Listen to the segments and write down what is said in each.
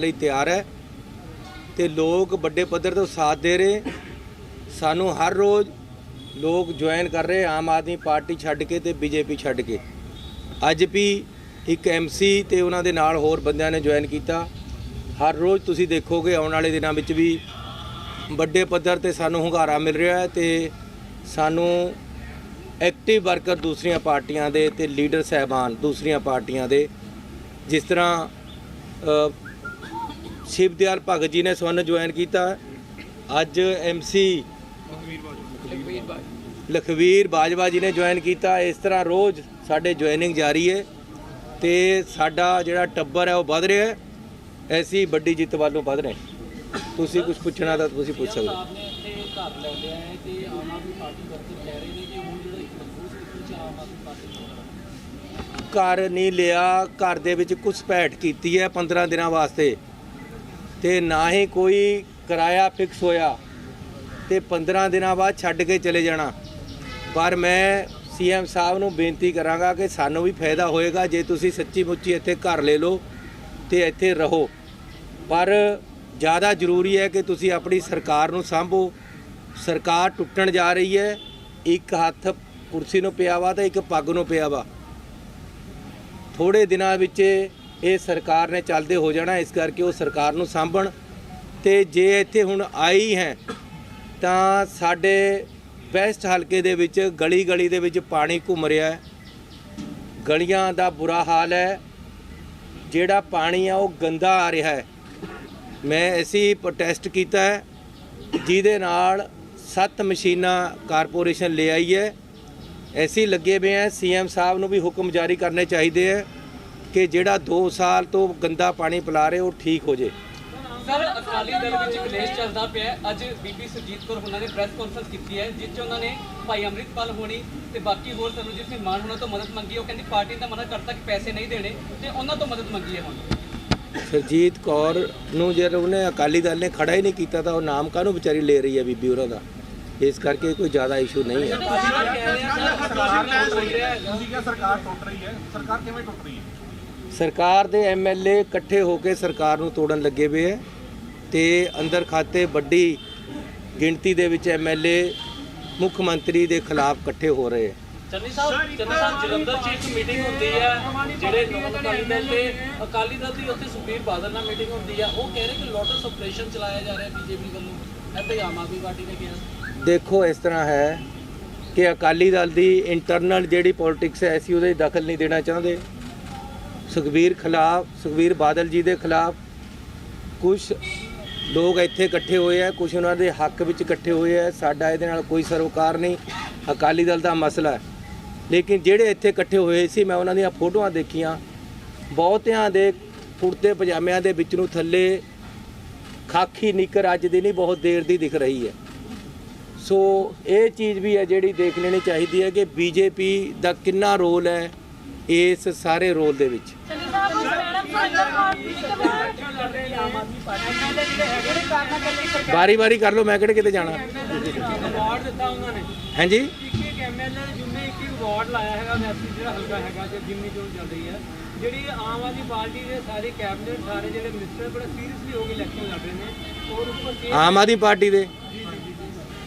ਲਈ ਤਿਆਰ ਹੈ ਤੇ ਲੋਕ ਵੱਡੇ ਪੱਧਰ ਤੋਂ ਸਾਥ ਦੇ ਰਹੇ। ਸਾਨੂੰ ਹਰ ਰੋਜ਼ ਲੋਕ ਜੁਆਇਨ ਕਰ ਰਹੇ, ਆਮ ਆਦਮੀ ਪਾਰਟੀ ਛੱਡ ਕੇ ਤੇ ਬੀਜੇਪੀ ਛੱਡ ਕੇ। ਅੱਜ ਵੀ ਇੱਕ ਐਮਸੀ ਤੇ ਉਹਨਾਂ ਦੇ ਨਾਲ ਹੋਰ ਬੰਦਿਆਂ ਨੇ ਜੁਆਇਨ ਕੀਤਾ। ਹਰ ਰੋਜ਼ ਤੁਸੀਂ ਦੇਖੋਗੇ ਆਉਣ ਵਾਲੇ ਦਿਨਾਂ ਵਿੱਚ ਵੀ ਵੱਡੇ ਪੱਧਰ ਤੇ ਸਾਨੂੰ ਹੁੰਗਾਰਾ ਮਿਲ ਰਿਹਾ ਹੈ ਤੇ ਸਾਨੂੰ ਐਕਟਿਵ ਵਰਕਰ ਦੂਸਰੀਆਂ ਪਾਰਟੀਆਂ ਦੇ ਤੇ ਲੀਡਰ ਸਹਿਬਾਨ ਦੂਸਰੀਆਂ ਪਾਰਟੀਆਂ ਦੇ ਜਿਸ ਤਰ੍ਹਾਂ ਸ਼ਿਵਦਿਆਲ ਭਗਤ ਜੀ ਨੇ ਸਵਰਨ ਜੁਆਇਨ ਕੀਤਾ। ਅੱਜ ਐਮਸੀ ਲਖਵੀਰ ਬਾਜਵਾ ਜੀ ਨੇ ਜੁਆਇਨ ਕੀਤਾ। ਇਸ ਤਰ੍ਹਾਂ ਰੋਜ਼ ਸਾਡੇ ਜੁਆਇਨਿੰਗ ਜਾਰੀ ਹੈ ਤੇ ਸਾਡਾ ਜਿਹੜਾ ਟੱਬਰ ਹੈ ਉਹ ਵੱਧ ਰਿਹਾ ਹੈ। ਐਸੀ ਵੱਡੀ ਜਿੱਤ ਵੱਲੋਂ ਵੱਧ ਰਹੇ ਤੁਸੀਂ ਕੁਝ ਪੁੱਛਣਾ ਤਾਂ ਤੁਸੀਂ ਪੁੱਛ ਸਕਦੇ ਹੋ। ਘਰ ਨਹੀਂ ਲਿਆ ਘਰ ਦੇ ਵਿੱਚ ਘੁਸਪੈਠ ਕੀਤੀ ਹੈ 15 ਦਿਨਾਂ ਵਾਸਤੇ। ਤੇ ਨਾ ਹੀ ਕੋਈ ਕਿਰਾਇਆ ਫਿਕਸ ਹੋਇਆ ਤੇ 15 ਦਿਨਾਂ ਬਾਅਦ ਛੱਡ ਕੇ ਚਲੇ ਜਾਣਾ। ਪਰ ਮੈਂ ਸੀਐਮ ਸਾਹਿਬ ਨੂੰ ਬੇਨਤੀ ਕਰਾਂਗਾ ਕਿ ਸਾਨੂੰ ਵੀ ਫਾਇਦਾ ਹੋਏਗਾ, ਜੇ ਤੁਸੀਂ ਸੱਚੀ ਮੁੱਚੀ ਇੱਥੇ ਘਰ ਲੈ ਲਓ ਤੇ ਇੱਥੇ ਰਹੋ। ਪਰ ਜ਼ਿਆਦਾ ਜ਼ਰੂਰੀ ਹੈ ਕਿ ਤੁਸੀਂ ਆਪਣੀ ਸਰਕਾਰ ਨੂੰ ਸੰਭੋ। ਸਰਕਾਰ ਟੁੱਟਣ ਜਾ ਰਹੀ ਹੈ, ਇੱਕ ਹੱਥ ਕੁਰਸੀ ਨੂੰ ਪਿਆ ਵਾ ਤੇ ਇੱਕ ਪੱਗ ਨੂੰ ਪਿਆ ਵਾ। ਥੋੜੇ ਦਿਨਾਂ ਵਿੱਚ ਇਹ ਸਰਕਾਰ ਨੇ ਚੱਲਦੇ ਹੋ ਜਾਣਾ, ਇਸ ਕਰਕੇ ਉਹ ਸਰਕਾਰ ਨੂੰ ਸਾਂਭਣ। ਤੇ ਜੇ ਇੱਥੇ ਹੁਣ ਆਈ ਹੈ, ਤਾਂ ਸਾਡੇ ਵੈਸਟ ਹਲਕੇ ਦੇ ਵਿੱਚ ਗਲੀ ਗਲੀ ਦੇ ਵਿੱਚ ਪਾਣੀ ਘੁੰਮ ਰਿਹਾ ਹੈ। ਗਲੀਆਂ ਦਾ ਬੁਰਾ ਹਾਲ ਹੈ। ਜਿਹੜਾ ਪਾਣੀ ਆ, ਉਹ ਗੰਦਾ ਆ ਰਿਹਾ ਹੈ। ਮੈਂ ਐਸੀ ਪ੍ਰੋਟੈਸਟ ਕੀਤਾ ਹੈ, ਜਿਹਦੇ ਨਾਲ ਸੱਤ ਮਸ਼ੀਨਾਂ ਕਾਰਪੋਰੇਸ਼ਨ ਲੈ ਆਈ ਹੈ। ਐਸੀ ਲੱਗੇ ਪਏ ਹੈ, ਸੀਐਮ ਸਾਹਿਬ ਨੂੰ ਵੀ ਹੁਕਮ ਜਾਰੀ ਕਰਨੇ ਚਾਹੀਦੇ ਹੈ। ਕਿ ਜਿਹੜਾ 2 ਸਾਲ ਤੋਂ ਗੰਦਾ ਪਾਣੀ ਪਿਲਾ ਰਹੇ ਉਹ ਠੀਕ ਹੋ ਜੇ। ਸਰ ਅਕਾਲੀ ਦਲ ਵਿੱਚ ਕਲੇਸ਼ ਚੱਲਦਾ ਪਿਆ। ਅੱਜ ਬੀਬੀ ਸੁਰਜੀਤ ਕੌਰ ਉਹਨਾਂ ਨੇ ਪ੍ਰੈਸ ਕਾਨਫਰੰਸ ਕੀਤੀ ਹੈ ਜਿਸ 'ਚ ਉਹਨਾਂ ਨੇ ਭਾਈ ਅੰਮ੍ਰਿਤਪਾਲ ਹੋਣੀ ਤੇ ਬਾਕੀ ਹੋਰ ਸਰਵਜੀਤ ਸਿੰਘ ਮਾਨ ਹੋਣਾ ਤੋਂ ਮਦਦ ਮੰਗੀ ਉਹ ਕਹਿੰਦੀ ਪਾਰਟੀ ਨੇ ਮਨਾ ਕਰਤਾ ਕਿ ਪੈਸੇ ਨਹੀਂ ਦੇਣੇ ਤੇ ਉਹਨਾਂ ਤੋਂ ਮਦਦ ਮੰਗੀ ਹੈ ਹੁਣ। ਸਰਜੀਤ ਕੌਰ ਨੂੰ ਜੇ ਉਹਨੇ ਅਕਾਲੀ ਦਲ ਨੇ ਖੜਾ ਹੀ ਨਹੀਂ ਕੀਤਾ ਤਾਂ ਉਹ ਨਾਮ ਕਾਹਨੂੰ ਵਿਚਾਰੀ ਲੈ ਰਹੀ ਹੈ ਬੀਬੀ ਉਹਨਾਂ ਦਾ? ਇਸ ਕਰਕੇ ਕੋਈ ਜ਼ਿਆਦਾ ਇਸ਼ੂ ਨਹੀਂ ਹੈ। ਸਰਕਾਰ ਟੁੱਟ ਰਹੀ ਹੈ। ਸਰਕਾਰ ਕਿਵੇਂ ਟੁੱਟ ਰਹੀ ਹੈ? ਸਰਕਾਰ ਦੇ ਐਮਐਲਏ ਇਕੱਠੇ ਹੋ ਕੇ ਸਰਕਾਰ ਨੂੰ ਤੋੜਨ ਲੱਗੇ ਪਏ ਹੈ ਤੇ ਅੰਦਰ ਖਾਤੇ ਵੱਡੀ ਗਿਣਤੀ ਦੇ ਵਿੱਚ ਐਮਐਲਏ ਮੁੱਖ ਮੰਤਰੀ ਦੇ ਖਿਲਾਫ ਇਕੱਠੇ ਹੋ ਰਹੇ ਹੈ। ਚੰਨੀ ਸਾਹਿਬ ਚੰਨੀ ਸਾਹਿਬ ਜਲੰਧਰ 'ਚ ਇੱਕ ਮੀਟਿੰਗ ਹੁੰਦੀ ਹੈ ਜਿਹੜੇ ਲੋਕ ਅਕਾਲੀ ਦਲ ਤੇ ਅਕਾਲੀ ਦਲ ਦੀ ਉੱਥੇ ਸੁਖਬੀਰ ਬਾਦਲ ਨਾਲ ਮੀਟਿੰਗ ਹੁੰਦੀ ਹੈ। ਉਹ ਕਹਿ ਰਹੇ ਕਿ ਲੋਟਸ ਆਪਰੇਸ਼ਨ ਚਲਾਇਆ ਜਾ ਰਿਹਾ ਬੀਜੇਪੀ ਵੱਲੋਂ। ਇੱਥੇ ਆਮ ਆਦਮੀ ਪਾਰਟੀ ਨੇ ਕਿਹਾ। ਦੇਖੋ ਇਸ ਤਰ੍ਹਾਂ ਹੈ ਕਿ ਅਕਾਲੀ ਦਲ ਦੀ ਇੰਟਰਨਲ ਜਿਹੜੀ ਪੋਲਿਟਿਕਸ ਹੈ ਅਸੀਂ ਉਹਦੇ ਦਖਲ ਨਹੀਂ ਦੇਣਾ ਚਾਹੁੰਦੇ। ਸੁਖਬੀਰ ਖਿਲਾਫ, ਸੁਖਬੀਰ ਬਾਦਲ ਜੀ ਦੇ ਖਿਲਾਫ ਕੁਝ ਲੋਕ ਇੱਥੇ ਇਕੱਠੇ ਹੋਏ ਆ ਕੁਝ ਉਹਨਾਂ ਦੇ ਹੱਕ ਵਿੱਚ ਇਕੱਠੇ ਹੋਏ ਆ, ਸਾਡਾ ਇਹਦੇ ਨਾਲ ਕੋਈ ਸਰੋਕਾਰ ਨਹੀਂ, ਅਕਾਲੀ ਦਲ ਦਾ ਮਸਲਾ ਹੈ। ਲੇਕਿਨ ਜਿਹੜੇ ਇੱਥੇ ਇਕੱਠੇ ਹੋਏ ਸੀ, ਮੈਂ ਉਹਨਾਂ ਦੀਆਂ ਫੋਟੋਆਂ ਦੇਖੀਆਂ, ਬਹੁਤਿਆਂ ਦੇ ਕੁੜਤੇ ਪਜਾਮਿਆਂ ਦੇ ਵਿੱਚ ਨੂੰ ਥੱਲੇ ਖਾਕੀ ਨਿੱਕਰ ਅੱਜ ਦੀ ਨਹੀਂ, ਬਹੁਤ ਦੇਰ ਦੀ ਦਿਖ ਰਹੀ ਹੈ। ਸੋ ਇਹ ਚੀਜ਼ ਵੀ ਹੈ ਜਿਹੜੀ ਦੇਖ ਲੈਣੀ ਚਾਹੀਦੀ ਹੈ ਕਿ ਬੀਜੇਪੀ ਦਾ ਕਿੰਨਾ ਰੋਲ ਹੈ ਇਸ ਸਾਰੇ ਰੋਲ ਦੇ ਵਿੱਚ। ਵਾਰੀ ਵਾਰੀ ਕਰ ਲਓ ਮੈਂ ਕਿਹੜੇ ਕਿਤੇ ਜਾਣਾ ਅਵਾਰਡ ਦਿੱਤਾ ਉਹਨਾਂ ਨੇ ਹਾਂਜੀ ਇੱਕ ਇੱਕ ਐਮਐਲਏ ਨੇ ਜਿੰਨੇ ਇੱਕ ਇੱਕ ਅਵਾਰਡ ਲਾਇਆ ਹੈਗਾ ਵੈਸੀ ਜਿਹੜਾ ਹਲਕਾ ਹੈਗਾ ਤੇ ਜਿੰਨੀ ਚੋਣ ਚੱਲ ਰਹੀ ਹੈ ਜਿਹੜੀ ਆਮ ਆਦਮੀ ਪਾਰਟੀ ਦੇ ਸਾਰੇ ਕੈਬਨਿਟ ਸਾਰੇ ਜਿਹੜੇ ਮਿਨਿਸਟਰ ਬੜਾ ਸੀਰੀਅਸਲੀ ਹੋ ਕੇ ਇਲੈਕਸ਼ਨ ਲੜ ਰਹੇ ਨੇ ਔਰ ਉੱਪਰ ਤੇ ਆਮ ਆਦਮੀ ਪਾਰਟੀ ਦੇ।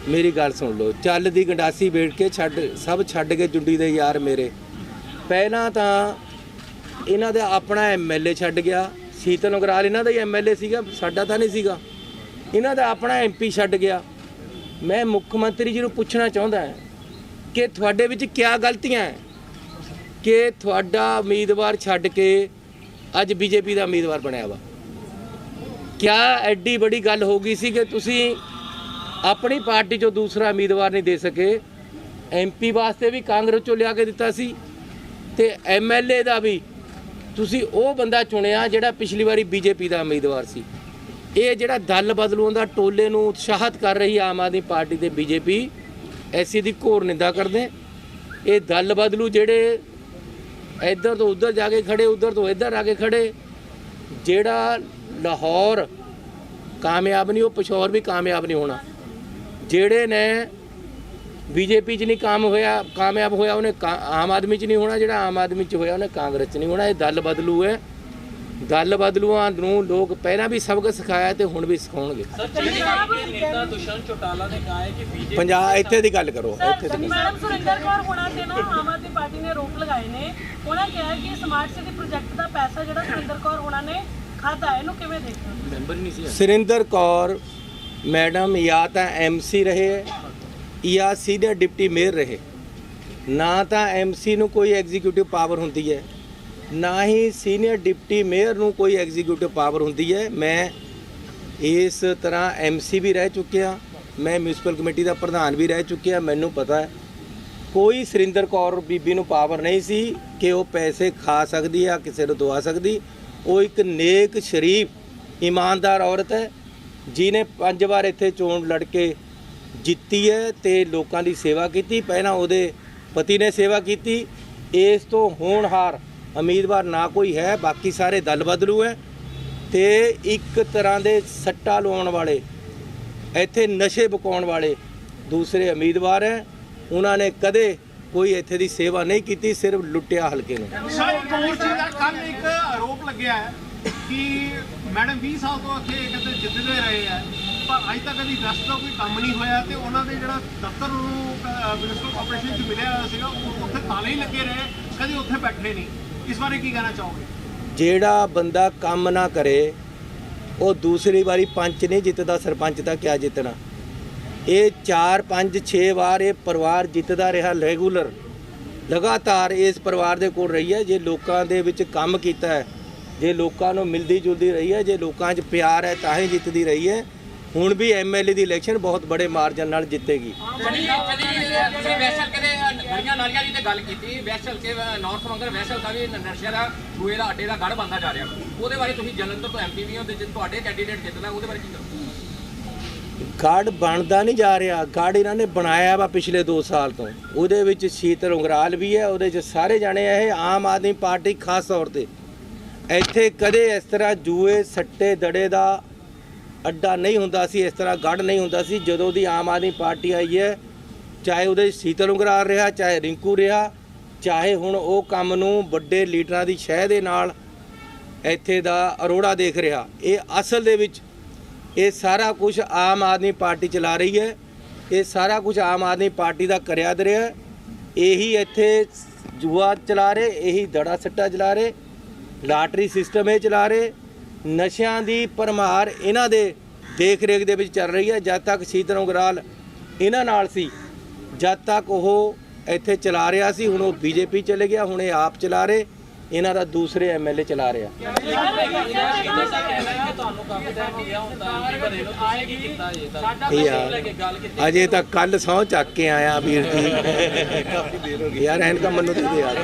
ਮੇਰੀ ਗੱਲ ਸੁਣ ਲਓ ਚੱਲ ਦੀ ਗੰਡਾਸੀ ਵੇੜ ਕੇ ਛੱਡ ਸਭ ਛੱਡ ਕੇ ਜੁੰਡੀ ਦੇ ਯਾਰ ਮੇਰੇ। ਪਹਿਲਾਂ ਤਾਂ ਇਹਨਾਂ ਦਾ ਆਪਣਾ ਐਮਐਲਏ ਛੱਡ ਗਿਆ। ਸੀਤਲ ਨਗਰਾਲ ਇਹਨਾਂ ਦਾ ਹੀ ਐਮਐਲਏ ਸੀਗਾ, ਸਾਡਾ ਤਾਂ ਨਹੀਂ ਸੀਗਾ। ਇਹਨਾਂ ਦਾ ਆਪਣਾ ਐਮਪੀ ਛੱਡ ਗਿਆ। ਮੈਂ ਮੁੱਖ ਮੰਤਰੀ ਜੀ ਨੂੰ ਪੁੱਛਣਾ ਚਾਹੁੰਦਾ ਹਾਂ ਕਿ ਤੁਹਾਡੇ ਵਿੱਚ ਕੀ ਗਲਤੀਆਂ ਹੈ? ਕਿ ਤੁਹਾਡਾ ਉਮੀਦਵਾਰ ਛੱਡ ਕੇ ਅੱਜ ਬੀਜੇਪੀ ਦਾ ਉਮੀਦਵਾਰ ਬਣਿਆ ਵਾ? ਕਿਆ ਐਡੀ ਬੜੀ ਗੱਲ ਹੋ ਗਈ ਸੀ ਕਿ ਤੁਸੀਂ ਆਪਣੀ ਪਾਰਟੀ ਚੋਂ ਦੂਸਰਾ ਉਮੀਦਵਾਰ ਨਹੀਂ ਦੇ ਸਕੇ? ਐਮਪੀ ਵਾਸਤੇ ਵੀ ਕਾਂਗਰਸ ਚੋਂ ਲਿਆ ਕੇ ਦਿੱਤਾ ਸੀ। ਤੇ ਐਮਐਲਏ ਦਾ ਵੀ ਤੁਸੀਂ ਉਹ ਬੰਦਾ ਚੁਣਿਆ ਜਿਹੜਾ ਪਿਛਲੀ ਵਾਰੀ ਬੀਜੇਪੀ ਦਾ ਉਮੀਦਵਾਰ ਸੀ। ਇਹ ਜਿਹੜਾ ਦਲ ਬਦਲੂਆਂ ਦਾ ਟੋਲੇ ਨੂੰ ਉਤਸ਼ਾਹਤ ਕਰ ਰਹੀ ਆਮ ਆਦਮੀ ਪਾਰਟੀ ਤੇ ਬੀਜੇਪੀ ਐਸੀ ਦੀ ਘੋਰ ਨਿੰਦਾ ਕਰਦੇ। ਇਹ ਦਲ ਬਦਲੂ ਜਿਹੜੇ ਇੱਧਰ ਤੋਂ ਉੱਧਰ ਜਾ ਕੇ ਖੜੇ, ਉੱਧਰ ਤੋਂ ਇੱਧਰ ਆ ਕੇ ਖੜੇ। ਜਿਹੜਾ ਲਾਹੌਰ ਕਾਮਯਾਬ ਨਹੀਂ, ਉਹ ਪਿਸ਼ੌਰ ਵੀ ਕਾਮਯਾਬ ਨਹੀਂ ਹੋਣਾ। ਜਿਹੜੇ ਨੇ ਬੀਜੇਪੀ 'ਚ ਨਹੀਂ ਕੰਮ ਹੋਇਆ ਕਾਮਯਾਬ ਹੋਇਆ ਉਹਨੇ ਆਮ ਆਦਮੀ 'ਚ ਨਹੀਂ ਹੋਣਾ ਜਿਹੜਾ ਆਮ ਆਦਮੀ 'ਚ ਹੋਇਆ ਉਹਨੇ ਕਾਂਗਰਸ 'ਚ ਨਹੀਂ ਹੋਣਾ ਇਹ ਦਲ ਬਦਲੂ ਹੈ। ਦਲ ਬਦਲੂਆਂ ਨੂੰ ਲੋਕ ਪਹਿਲਾਂ ਵੀ ਸਬਕ ਸਿਖਾਇਆ ਤੇ ਹੁਣ ਵੀ ਸਿਖਾਉਣਗੇ। ਪੰਜਾਬ ਇੱਥੇ ਦੀ ਗੱਲ ਕਰੋ ਇੱਥੇ ਦੀ ਮੈਡਮ ਸੁਰਿੰਦਰ ਕੌਰ ਹੋਣਾ ਤੇ ਨਾ ਆਮ ਆਦਮੀ ਪਾਰਟੀ ਨੇ ਰੋਕ ਲਗਾਏ ਨੇ। ਉਹਨਾਂ ਕਿਹਾ ਕਿ ਸਮਾਰਟ ਸਿਟੀ ਪ੍ਰੋਜੈਕਟ ਦਾ ਪੈਸਾ ਜਿਹੜਾ ਸੁਰਿੰਦਰ ਕੌਰ ਹੋਣਾ ਨੇ ਖਾਦਾ ਇਹਨੂੰ ਕਿਵੇਂ ਦੇਖਦੇ ਹੋ ਸੁਰਿੰਦਰ ਕੌਰ ਮੈਡਮ ਜਾਂ ਤਾਂ ਐਮਸੀ ਰਹੇ ਹੈ, ਜਾਂ ਸੀਨੀਅਰ ਡਿਪਟੀ ਮੇਅਰ ਰਹੇ। ਨਾ ਤਾਂ ਐਮਸੀ ਨੂੰ ਕੋਈ ਐਗਜ਼ੀਕਿਊਟਿਵ ਪਾਵਰ ਹੁੰਦੀ ਹੈ, ਨਾ ਹੀ ਸੀਨੀਅਰ ਡਿਪਟੀ ਮੇਅਰ ਨੂੰ ਕੋਈ ਐਗਜ਼ੀਕਿਊਟਿਵ ਪਾਵਰ ਹੁੰਦੀ ਹੈ। ਮੈਂ ਇਸ ਤਰ੍ਹਾਂ ਐਮਸੀ ਵੀ ਰਹਿ ਚੁੱਕਿਆ, ਮੈਂ ਮਿਊਨਿਸਪਲ ਕਮੇਟੀ ਦਾ ਪ੍ਰਧਾਨ ਵੀ ਰਹਿ ਚੁੱਕਿਆ। ਮੈਨੂੰ ਪਤਾ ਹੈ, ਕੋਈ ਸੁਰਿੰਦਰ ਕੌਰ ਬੀਬੀ ਨੂੰ ਪਾਵਰ ਨਹੀਂ ਸੀ ਕਿ ਉਹ ਪੈਸੇ ਖਾ ਸਕਦੀ ਆ ਕਿਸੇ ਨੂੰ ਦਵਾ ਸਕਦੀ। ਉਹ ਇੱਕ ਨੇਕ ਸ਼ਰੀਫ, ਇਮਾਨਦਾਰ ਔਰਤ ਹੈ ਜਿਨੇ ਪੰਜ ਵਾਰ ਇੱਥੇ ਚੋਣ ਲੜ ਕੇ ਜਿੱਤੀ ਹੈ ਤੇ ਲੋਕਾਂ ਦੀ ਸੇਵਾ ਕੀਤੀ। ਪਹਿਲਾਂ ਉਹਦੇ ਪਤੀ ਨੇ ਸੇਵਾ ਕੀਤੀ। ਇਸ ਤੋਂ ਹੋਣਹਾਰ ਉਮੀਦਵਾਰ ਨਾ ਕੋਈ ਹੈ, ਬਾਕੀ ਸਾਰੇ ਦਲ ਬਦਲੂ ਹੈ। ਤੇ ਇੱਕ ਤਰ੍ਹਾਂ ਦੇ ਸੱਟਾ ਲਵਾਉਣ ਵਾਲੇ, ਇੱਥੇ ਨਸ਼ੇ ਬਕਾਉਣ ਵਾਲੇ ਦੂਸਰੇ ਉਮੀਦਵਾਰ ਹੈ। ਉਹਨਾਂ ਨੇ ਕਦੇ ਕੋਈ ਇੱਥੇ ਦੀ ਸੇਵਾ ਨਹੀਂ ਕੀਤੀ, ਸਿਰਫ ਲੁੱਟਿਆ ਹਲਕੇ ਨੂੰ। ਸਰ, ਇੱਕ ਹੋਰ ਦਾ ਕੱਲ ਇੱਕ ਆਰੋਪ ਲੱਗਿਆ ਹੈ ਕਿ ਮੈਡਮ 20 ਸਾਲ ਤੋਂ ਇੱਥੇ ਕਹਿੰਦੇ ਜਿੱਤਦੇ ਰਹੇ ਆ ਪਰ ਅੱਜ ਤੱਕ ਕਦੀ ਦਸਤ ਕੋਈ ਕੰਮ ਨਹੀਂ ਹੋਇਆ ਤੇ ਉਹਨਾਂ ਦੇ ਜਿਹੜਾ ਦਫ਼ਤਰ ਨੂੰ ਮਿਊਨਿਸਪਲ ਕਾਰਪੋਰੇਸ਼ਨ 'ਚ ਮਿਲਿਆ ਸੀਗਾ, ਉਹ ਉੱਥੇ ਤਾਲੇ ਹੀ ਲੱਗੇ ਰਹੇ, ਕਦੀ ਉੱਥੇ ਬੈਠੇ ਨਹੀਂ। ਇਸ ਬਾਰੇ ਕੀ ਕਹਿਣਾ ਚਾਹੋਗੇ? ਜਿਹੜਾ ਬੰਦਾ ਕੰਮ ਨਾ ਕਰੇ, ਉਹ ਦੂਸਰੀ ਵਾਰੀ ਪੰਚ ਨਹੀਂ ਜਿੱਤਦਾ, ਸਰਪੰਚ ਤਾਂ ਕਿਆ ਜਿੱਤਣਾ? ਇਹ 4 5 6 ਵਾਰ ਇਹ ਪਰਿਵਾਰ ਜਿੱਤਦਾ ਰਿਹਾ ਰੈਗੂਲਰ ਲਗਾਤਾਰ ਇਸ ਪਰਿਵਾਰ ਦੇ ਕੋਲ ਰਹੀ ਹੈ, ਜੇ ਲੋਕਾਂ ਦੇ ਵਿੱਚ ਕੰਮ ਕੀਤਾ ਹੈ, ਜੇ ਲੋਕਾਂ ਨੂੰ ਮਿਲਦੀ ਜੁਲਦੀ ਰਹੀ ਹੈ, ਜੇ ਲੋਕਾਂ 'ਚ ਪਿਆਰ ਹੈ, ਤਾਂ ਹੀ ਜਿੱਤਦੀ ਰਹੀ ਹੈ। ਹੁਣ ਵੀ ਐਮਐਲਏ ਦੀ ਇਲੈਕਸ਼ਨ ਬਹੁਤ ਬੜੇ ਮਾਰਜਨ ਨਾਲ ਜਿੱਤੇਗੀ। ਤੁਸੀਂ ਵੈਸਲ ਕਦੇ ਗਲੀਆਂ ਨਾਲੀਆਂ ਦੀ ਤੇ ਗੱਲ ਕੀਤੀ ਵੈਸਲ ਕੇ ਨਾਰਥ ਮੰਗਰ ਵੈਸਲ ਦਾ ਵੀ ਨਰਸ਼ਾ ਦਾ ਦੂਏ ਦਾ ਅੱਡੇ ਦਾ ਗੜ ਬੰਦਾ ਜਾ ਰਿਹਾ। ਉਹਦੇ ਬਾਰੇ ਤੁਸੀਂ ਜਲੰਧਰ ਤੋਂ ਐਮਪੀ ਵੀ ਹੋ ਤੇ ਜੇ ਤੁਹਾਡੇ ਕੈਂਡੀਡੇਟ ਜਿੱਤਦਾ ਉਹਦੇ ਬਾਰੇ ਕੀ ਕਰੋ ਗਾਰਡ ਬਣਦਾ ਨਹੀਂ ਜਾ ਰਿਹਾ। ਗਾਰਡ ਇਹਨਾਂ ਨੇ ਬਣਾਇਆ ਵਾ ਪਿਛਲੇ 2 ਸਾਲ ਤੋਂ। ਉਹਦੇ ਵਿੱਚ ਸ਼ੀਤਲ ਉਂਗਰਾਲ ਵੀ ਹੈ ਉਹਦੇ 'ਚ ਸਾਰੇ ਜਾਣੇ ਇਹ ਆਮ ਆਦਮੀ ਪਾਰਟੀ ਖਾਸ ਤੌਰ ਤੇ। ਇੱਥੇ ਕਦੇ ਇਸ ਤਰ੍ਹਾਂ ਜੂਏ ਸੱਟੇ ਦੜੇ ਦਾ ਅੱਡਾ ਨਹੀਂ ਹੁੰਦਾ ਸੀ, ਇਸ ਤਰ੍ਹਾਂ ਗੜ ਨਹੀਂ ਹੁੰਦਾ ਸੀ, ਜਦੋਂ ਦੀ ਆਮ ਆਦਮੀ ਪਾਰਟੀ ਆਈ ਹੈ, ਚਾਹੇ ਉਹਦੇ ਸ਼ੀਤਲ ਉਂਗਰਾਲ ਰਿਹਾ, ਚਾਹੇ ਰਿੰਕੂ ਰਿਹਾ, ਚਾਹੇ ਹੁਣ ਉਹ ਕੰਮ ਨੂੰ ਵੱਡੇ ਲੀਡਰਾਂ ਦੀ ਸ਼ਹਿ ਦੇ ਨਾਲ ਇੱਥੇ ਦਾ ਅਰੋੜਾ ਦੇਖ ਰਿਹਾ ਇਹ ਅਸਲ ਦੇ ਵਿੱਚ ਇਹ ਸਾਰਾ ਕੁਝ ਆਮ ਆਦਮੀ ਪਾਰਟੀ ਚਲਾ ਰਹੀ ਹੈ, ਇਹ ਸਾਰਾ ਕੁਝ ਆਮ ਆਦਮੀ ਪਾਰਟੀ ਦਾ ਕਰਿਆ ਦਰਿਆ ਹੈ। ਇਹੀ ਇੱਥੇ ਜੂਆ ਚਲਾ ਰਹੇ, ਇਹੀ ਦੜਾ ਸੱਟਾ ਚਲਾ ਰਹੇ, ਲਾਟਰੀ ਸਿਸਟਮ ਇਹ ਚਲਾ ਰਹੇ ਨਸ਼ਿਆਂ ਦੀ ਪਰਮਾਰ ਇਹਨਾਂ ਦੇ ਦੇਖ ਰੇਖ ਦੇ ਵਿੱਚ ਚੱਲ ਰਹੀ ਹੈ। ਜਦ ਤੱਕ ਸ਼ੀਤਲ ਉਂਗਰਾਲ ਇਹਨਾਂ ਨਾਲ ਸੀ, ਜਦ ਤੱਕ ਉਹ ਇੱਥੇ ਚਲਾ ਰਿਹਾ ਸੀ, ਹੁਣ ਉਹ ਬੀਜੇਪੀ ਚਲੇ ਗਿਆ, ਹੁਣ ਇਹ ਆਪ ਚਲਾ ਰਹੇ। ਇਹਨਾਂ ਦਾ ਦੂਸਰੇ ਐਮਐਲਏ ਚਲਾ ਰਿਹਾ। ਯਾਰ ਅਜੇ ਤਾਂ ਕੱਲ ਸਹੁੰ ਚੱਕ ਕੇ ਆਇਆ ਵੀਰ ਜੀ। ਕਾਫੀ ਦੇਰ ਹੋ ਗਈ ਯਾਰ ਐਨਕਾ ਮੰਨੋ ਤੇ ਦੇ ਯਾਰ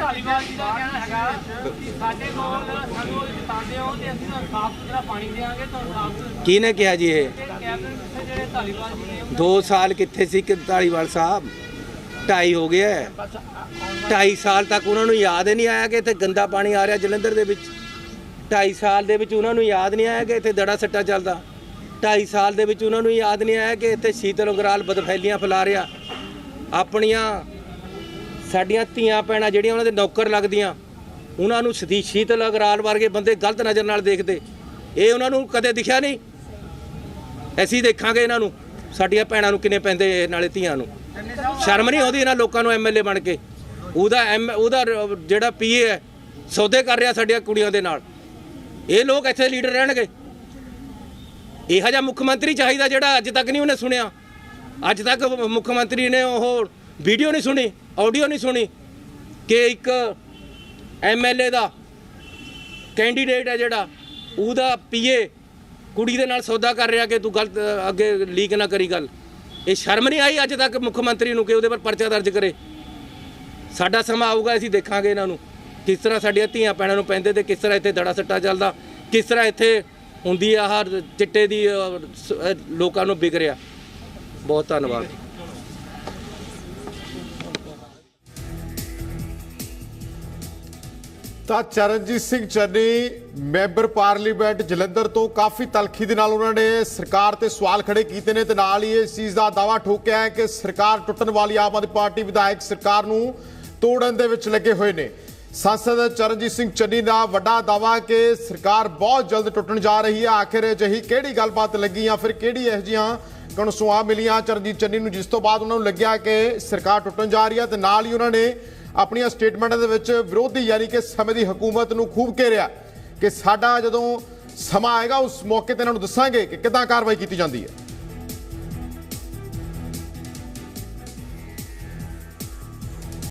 ਧਾਲੀਵਾਲ ਜੀ ਦਾ ਕਹਿਣਾ ਹੈਗਾ ਕਿ ਸਾਡੇ ਕੋਲ ਸਾਨੂੰ ਜਿਤਾਉਂਦੇ ਹੋ ਤੇ ਅਸੀਂ ਤੁਹਾਨੂੰ ਸਾਫ਼ ਸੁਥਰਾ ਪਾਣੀ ਦੇਵਾਂਗੇ ਤੁਹਾਨੂੰ ਸਾਫ਼ ਕਿਹਨੇ ਕਿਹਾ ਜੀ ਇਹ 2 ਸਾਲ ਕਿੱਥੇ ਸੀ ਕਿ ਧਾਲੀਵਾਲ ਸਾਹਿਬ? ਢਾਈ ਹੋ ਗਿਆ ਢਾਈ ਸਾਲ ਤੱਕ ਉਹਨਾਂ ਨੂੰ ਯਾਦ ਹੀ ਨਹੀਂ ਆਇਆ ਕਿ ਇੱਥੇ ਗੰਦਾ ਪਾਣੀ ਆ ਰਿਹਾ ਜਲੰਧਰ ਦੇ ਵਿੱਚ। ਢਾਈ ਸਾਲ ਦੇ ਵਿੱਚ ਉਹਨਾਂ ਨੂੰ ਯਾਦ ਨਹੀਂ ਆਇਆ ਕਿ ਇੱਥੇ ਦੜਾ ਸੱਟਾ ਚੱਲਦਾ। ਢਾਈ ਸਾਲ ਦੇ ਵਿੱਚ ਉਹਨਾਂ ਨੂੰ ਯਾਦ ਨਹੀਂ ਆਇਆ ਕਿ ਇੱਥੇ ਸ਼ੀਤਲ ਉਂਗਰਾਲ ਬਦਫੈਲੀਆਂ ਫੈਲਾ ਰਿਹਾ। ਆਪਣੀਆਂ ਸਾਡੀਆਂ ਧੀਆਂ ਭੈਣਾਂ ਜਿਹੜੀਆਂ ਉਹਨਾਂ ਦੇ ਨੌਕਰ ਲੱਗਦੀਆਂ, ਉਹਨਾਂ ਨੂੰ ਸਦੀ ਸ਼ੀਤਲ ਉਂਗਰਾਲ ਵਰਗੇ ਬੰਦੇ ਗਲਤ ਨਜ਼ਰ ਨਾਲ ਦੇਖਦੇ। ਇਹ ਉਹਨਾਂ ਨੂੰ ਕਦੇ ਦਿਖਿਆ ਨਹੀਂ। ਅਸੀਂ ਦੇਖਾਂਗੇ ਇਹਨਾਂ ਨੂੰ। ਸਾਡੀਆਂ ਭੈਣਾਂ ਨੂੰ ਕਿੰਨੇ ਪੈਂਦੇ ਇਹ ਨਾਲੇ ਧੀਆਂ ਨੂੰ? ਸ਼ਰਮ ਨਹੀਂ ਆਉਂਦੀ ਇਹਨਾਂ ਲੋਕਾਂ ਨੂੰ ਐਮਐਲਏ ਬਣ ਕੇ? ਉਹਦਾ ਐਮ, ਉਹਦਾ ਰ- ਜਿਹੜਾ ਪੀਏ ਹੈ, ਸੌਦੇ ਕਰ ਰਿਹਾ ਸਾਡੀਆਂ ਕੁੜੀਆਂ ਦੇ ਨਾਲ। ਇਹ ਲੋਕ ਇੱਥੇ ਲੀਡਰ ਰਹਿਣਗੇ। ਇਹੋ ਜਿਹਾ ਮੁੱਖ ਮੰਤਰੀ ਚਾਹੀਦਾ ਜਿਹੜਾ ਅੱਜ ਤੱਕ ਨਹੀਂ ਉਹਨੇ ਸੁਣਿਆ। ਅੱਜ ਤੱਕ ਮੁੱਖ ਮੰਤਰੀ ਨੇ ਉਹ ਵੀਡੀਓ ਨਹੀਂ ਸੁਣੀ, ਆਡੀਓ ਨਹੀਂ ਸੁਣੀ ਕਿ ਇੱਕ ਐਮਐਲਏ ਦਾ ਕੈਂਡੀਡੇਟ ਹੈ ਜਿਹੜਾ, ਉਹਦਾ ਪੀਏ ਕੁੜੀ ਦੇ ਨਾਲ ਸੌਦਾ ਕਰ ਰਿਹਾ ਕਿ ਤੂੰ ਗਲਤ ਅੱਗੇ ਲੀਕ ਨਾ ਕਰੀ ਗੱਲ। ਇਹ ਸ਼ਰਮ ਨਹੀਂ ਆਈ ਅੱਜ ਤੱਕ ਮੁੱਖ ਮੰਤਰੀ ਨੂੰ ਕਿ ਉਹਦੇ ਪਰ ਪਰਚਾ ਦਰਜ ਕਰੇ? ਸਾਡਾ ਸਮਾਂ ਆਊਗਾ, ਅਸੀਂ ਦੇਖਾਂਗੇ ਇਹਨਾਂ ਨੂੰ। ਕਿਸ ਤਰ੍ਹਾਂ ਸਾਡੀਆਂ ਧੀਆਂ ਭੈਣਾਂ ਨੂੰ ਪੈਂਦੇ ਤੇ ਕਿਸ ਤਰ੍ਹਾਂ ਇੱਥੇ ਦੜਾ ਸੱਟਾ ਚੱਲਦਾ, ਕਿਸ ਤਰ੍ਹਾਂ ਇੱਥੇ ਹੁੰਦੀ ਆ ਹਰ ਚਿੱਟੇ ਦੀ ਲੋਕਾਂ ਨੂੰ ਵਿਕ ਰਿਹਾ ਬਹੁਤ ਧੰਨਵਾਦ। ਤਾਂ ਚਰਨਜੀਤ ਸਿੰਘ ਚੰਨੀ, ਮੈਂਬਰ ਪਾਰਲੀਮੈਂਟ ਜਲੰਧਰ ਤੋਂ ਕਾਫੀ ਤਲਖੀ ਦੇ ਨਾਲ ਉਹਨਾਂ ਨੇ ਸਰਕਾਰ ਤੇ ਸਵਾਲ ਖੜੇ ਕੀਤੇ ਨੇ ਤੇ ਨਾਲ ਹੀ ਇਸ ਚੀਜ਼ ਦਾ ਦਾਵਾ ਠੋਕਿਆ ਹੈ ਕਿ ਸਰਕਾਰ ਟੁੱਟਣ ਵਾਲੀ ਆਮ ਆਦਮੀ ਪਾਰਟੀ ਵਿਧਾਇਕ ਸਰਕਾਰ ਨੂੰ ਤੋੜਨ ਦੇ ਵਿੱਚ ਲੱਗੇ ਹੋਏ ਨੇ। ਸੰਸਦ ਚਰਨਜੀਤ ਸਿੰਘ ਚੰਨੀ ਦਾ ਵੱਡਾ ਦਾਵਾ ਕਿ ਸਰਕਾਰ ਬਹੁਤ ਜਲਦ ਟੁੱਟਣ ਜਾ ਰਹੀ ਹੈ। ਆਖਿਰ ਅਜਿਹੀ ਕਿਹੜੀ ਗੱਲਬਾਤ ਲੱਗੀ ਜਾਂ ਫਿਰ ਕਿਹੜੀ ਇਹੋ ਜਿਹੀਆਂ ਕਣਸੂਆਂ ਮਿਲੀਆਂ? ਚਰਨਜੀਤ ਚੰਨੀ ਨੂੰ ਜਿਸ ਤੋਂ ਬਾਅਦ ਉਹਨਾਂ ਨੂੰ ਲੱਗਿਆ ਕਿ ਸਰਕਾਰ ਟੁੱਟਣ ਜਾ ਰਹੀ ਹੈ ਤੇ ਨਾਲ ਹੀ ਉਹਨਾਂ ਨੇ ਆਪਣੀਆਂ ਸਟੇਟਮੈਂਟਾਂ ਦੇ ਵਿੱਚ ਵਿਰੋਧੀ ਯਾਨੀ ਕਿ ਸਮੇਂ ਦੀ ਹਕੂਮਤ ਨੂੰ ਖੂਬ ਘੇਰਿਆ ਕਿ ਸਾਡਾ ਜਦੋਂ ਸਮਾਂ ਆਏਗਾ, ਉਸ ਮੌਕੇ ਤੇ ਇਹਨਾਂ ਨੂੰ ਦੱਸਾਂਗੇ ਕਿ ਕਿੱਦਾਂ ਕਾਰਵਾਈ ਕੀਤੀ ਜਾਂਦੀ ਹੈ।